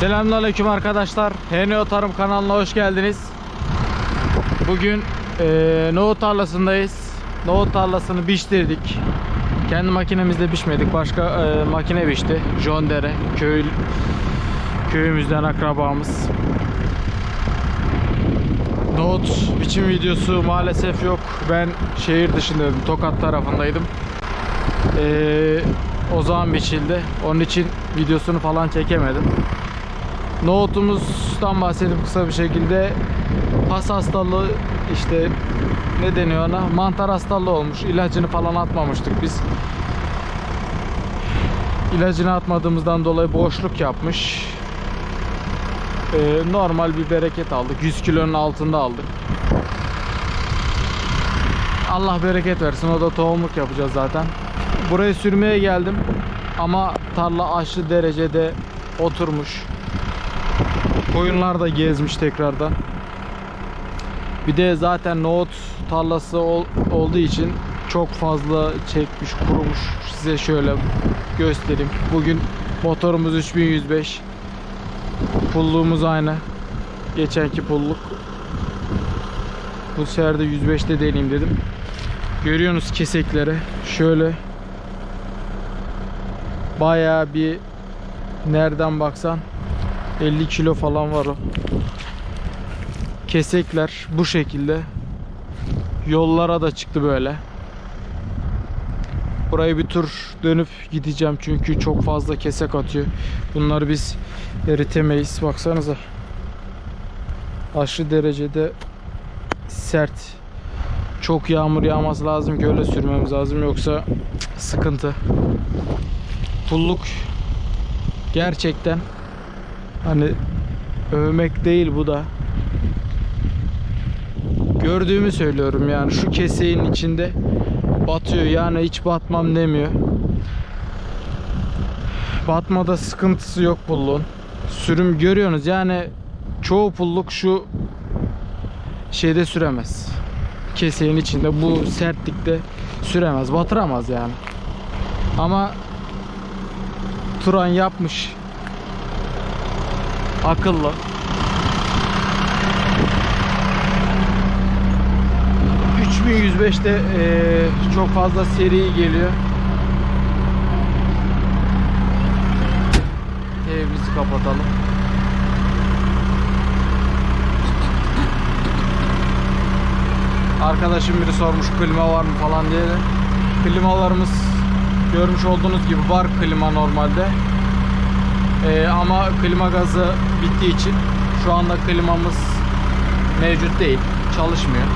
Selamünaleyküm arkadaşlar. HNO Tarım kanalına hoş geldiniz. Bugün eee nohut tarlasındayız. Nohut tarlasını biçtirdik. Kendi makinemizle biçmedik. Başka eee, makine biçti. John Dere. Köy, köyümüzden akrabamız. Nohut biçim videosu maalesef yok. Ben şehir dışındaydım. Tokat tarafındaydım. Eee, o zaman biçildi. Onun için videosunu falan çekemedim. Nohutumuzdan bahsedeyim kısa bir şekilde. Pas hastalığı işte ne deniyor ona? Mantar hastalığı olmuş. İlacını falan atmamıştık biz. İlacını atmadığımızdan dolayı boşluk yapmış. Ee, normal bir bereket aldık. 100 kilonun altında aldık. Allah bereket versin. O da tohumluk yapacağız zaten. Burayı sürmeye geldim. Ama tarla aşırı derecede oturmuş. Koyunlar da gezmiş tekrardan. Bir de zaten nohut tarlası ol- olduğu için çok fazla çekmiş, kurumuş. Size şöyle göstereyim. Bugün motorumuz 3105. Pulluğumuz aynı. Geçenki pulluk. Bu sefer de 105'te deneyeyim dedim. Görüyorsunuz kesekleri. Şöyle bayağı bir nereden baksan 50 kilo falan var o. Kesekler bu şekilde. Yollara da çıktı böyle. Burayı bir tur dönüp gideceğim çünkü çok fazla kesek atıyor. Bunları biz eritemeyiz. Baksanıza. Aşırı derecede sert. Çok yağmur yağması lazım ki öyle sürmemiz lazım yoksa sıkıntı. Pulluk gerçekten Hani övmek değil bu da. Gördüğümü söylüyorum yani şu keseğin içinde batıyor yani hiç batmam demiyor. Batmada sıkıntısı yok pulluğun. Sürüm görüyorsunuz yani çoğu pulluk şu şeyde süremez. Keseğin içinde bu sertlikte süremez, batıramaz yani. Ama Turan yapmış akıllı. ...3105'te eee, çok fazla seri geliyor. Evimizi kapatalım. Arkadaşım biri sormuş klima var mı falan diye de. Klimalarımız görmüş olduğunuz gibi var klima normalde. Ee, ama klima gazı bittiği için şu anda klimamız mevcut değil. Çalışmıyor.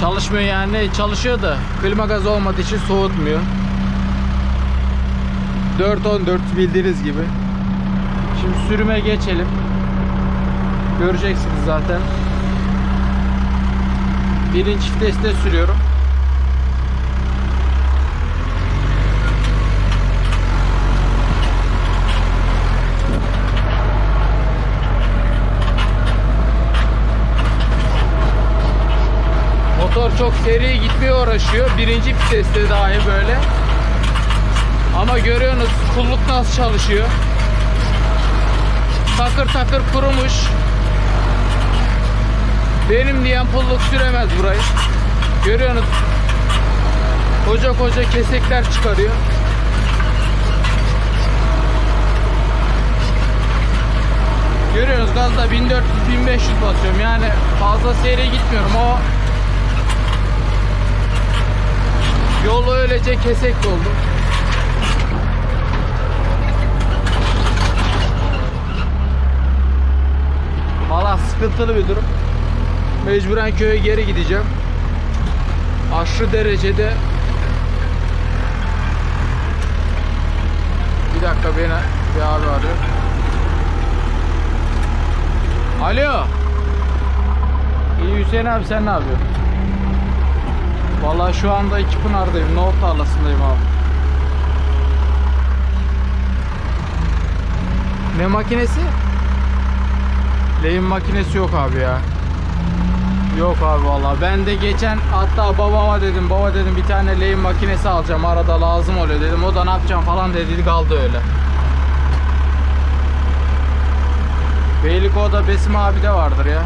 Çalışmıyor yani çalışıyor da klima gazı olmadığı için soğutmuyor. 4.14 bildiğiniz gibi. Şimdi sürüme geçelim. Göreceksiniz zaten. Birinci viteste sürüyorum. Motor çok seri gitmeye uğraşıyor. Birinci viteste dahi böyle. Ama görüyorsunuz pulluk nasıl çalışıyor. Takır takır kurumuş. Benim diyen pulluk süremez burayı. Görüyorsunuz. Koca koca kesekler çıkarıyor. Görüyorsunuz gazda 1400-1500 basıyorum. Yani fazla seri gitmiyorum. O Yolu öylece kesek doldu. Valla sıkıntılı bir durum. Mecburen köye geri gideceğim. Aşırı derecede Bir dakika beni bir abi arıyor. Alo. İyi Hüseyin abi sen ne yapıyorsun? Valla şu anda İkipınar'dayım. Nohut tarlasındayım abi. Ne makinesi? Lehim makinesi yok abi ya. Yok abi valla. Ben de geçen hatta babama dedim. Baba dedim bir tane lehim makinesi alacağım. Arada lazım oluyor dedim. O da ne yapacağım falan dedi. Kaldı öyle. Beylik oda Besim abi de vardır ya.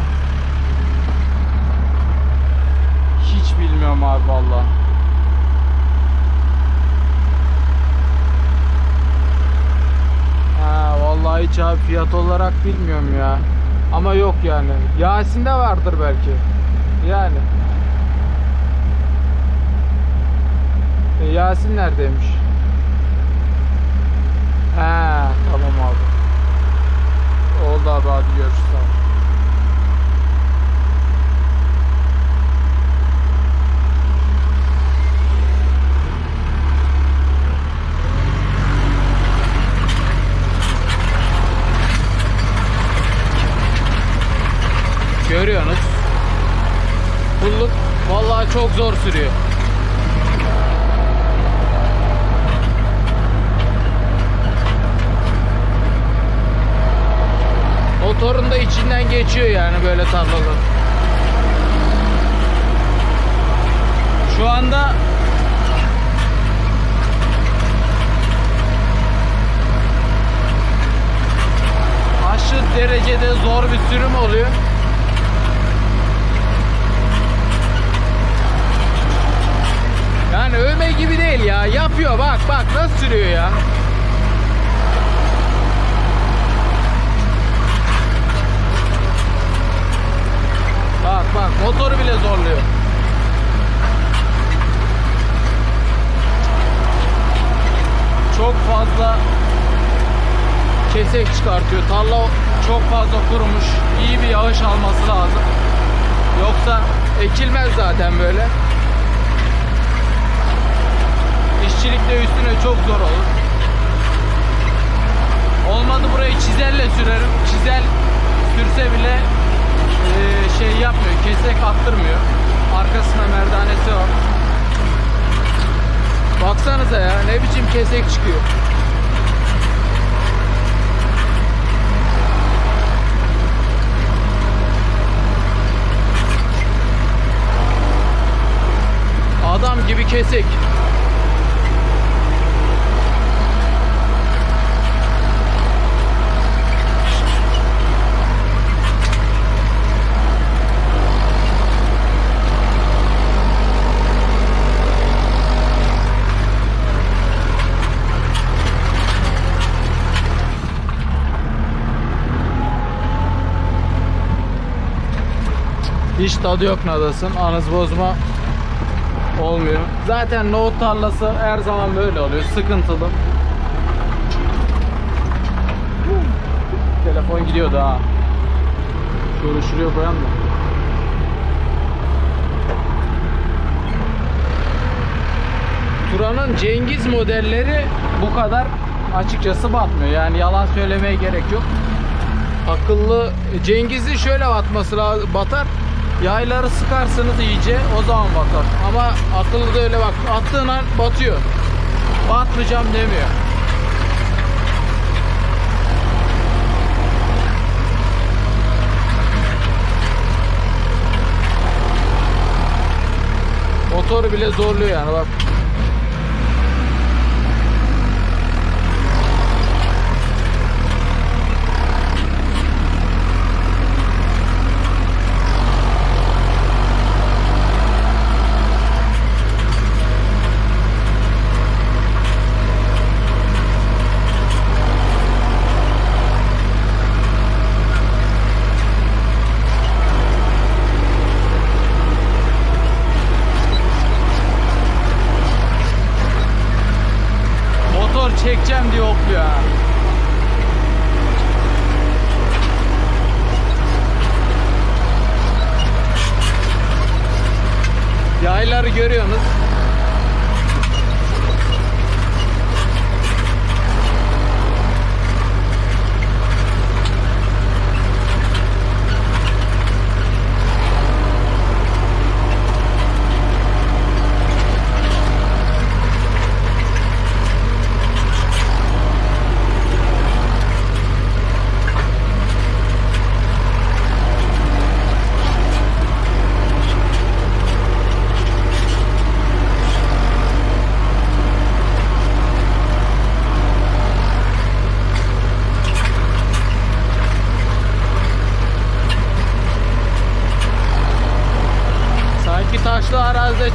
Bilmiyorum abi vallahi. Ha vallahi hiç abi fiyat olarak bilmiyorum ya. Ama yok yani. Yasin'de vardır belki. Yani. E, Yasin neredeymiş? Ha tamam abi. Oldu abi hadi görüşürüz abi. Görüyorsunuz. Pulluk vallahi çok zor sürüyor. Motorun da içinden geçiyor yani böyle tarlalar. Şu anda aşırı derecede zor bir sürüm oluyor. Övme gibi değil ya. Yapıyor bak bak nasıl sürüyor ya. Bak bak motoru bile zorluyor. Çok fazla kesek çıkartıyor. Tarla çok fazla kurumuş. İyi bir yağış alması lazım. Yoksa ekilmez zaten böyle. İşçilik de üstüne çok zor olur. Olmadı burayı çizelle sürerim. Çizel sürse bile eee, şey yapmıyor, kesek attırmıyor. Arkasına merdanesi var. Baksanıza ya ne biçim kesek çıkıyor. Adam gibi kesek. Hiç tadı yok nadasın. Anız bozma olmuyor. Zaten nohut tarlası her zaman böyle oluyor. Sıkıntılı. Telefon gidiyordu ha. Şöyle şuraya koyalım da. Turan'ın Cengiz modelleri bu kadar açıkçası batmıyor. Yani yalan söylemeye gerek yok. Akıllı Cengiz'i şöyle batması lazım, batar. Yayları sıkarsınız iyice o zaman batar. Ama akıllı da öyle bak attığın an batıyor. Batmayacağım demiyor. Motoru bile zorluyor yani bak. Motor çekeceğim diye okluyor ha. Yayları görüyorsunuz.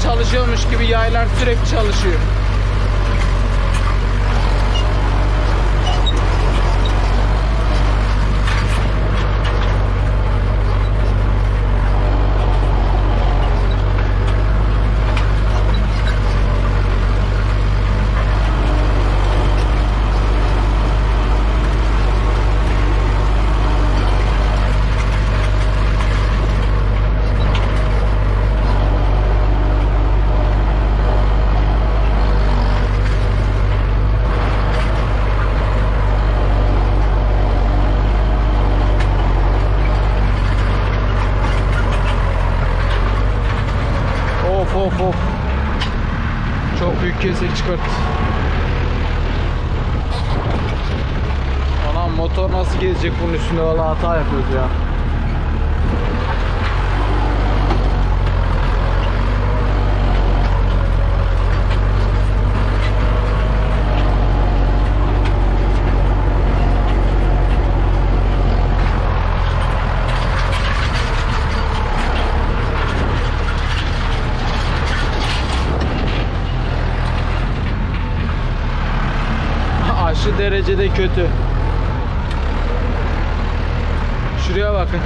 Çalışıyormuş gibi yaylar sürekli çalışıyor. Kesik çıkart. Anam motor nasıl gezecek bunun üstünde valla hata yapıyordu ya. Derecede kötü. Şuraya bakın.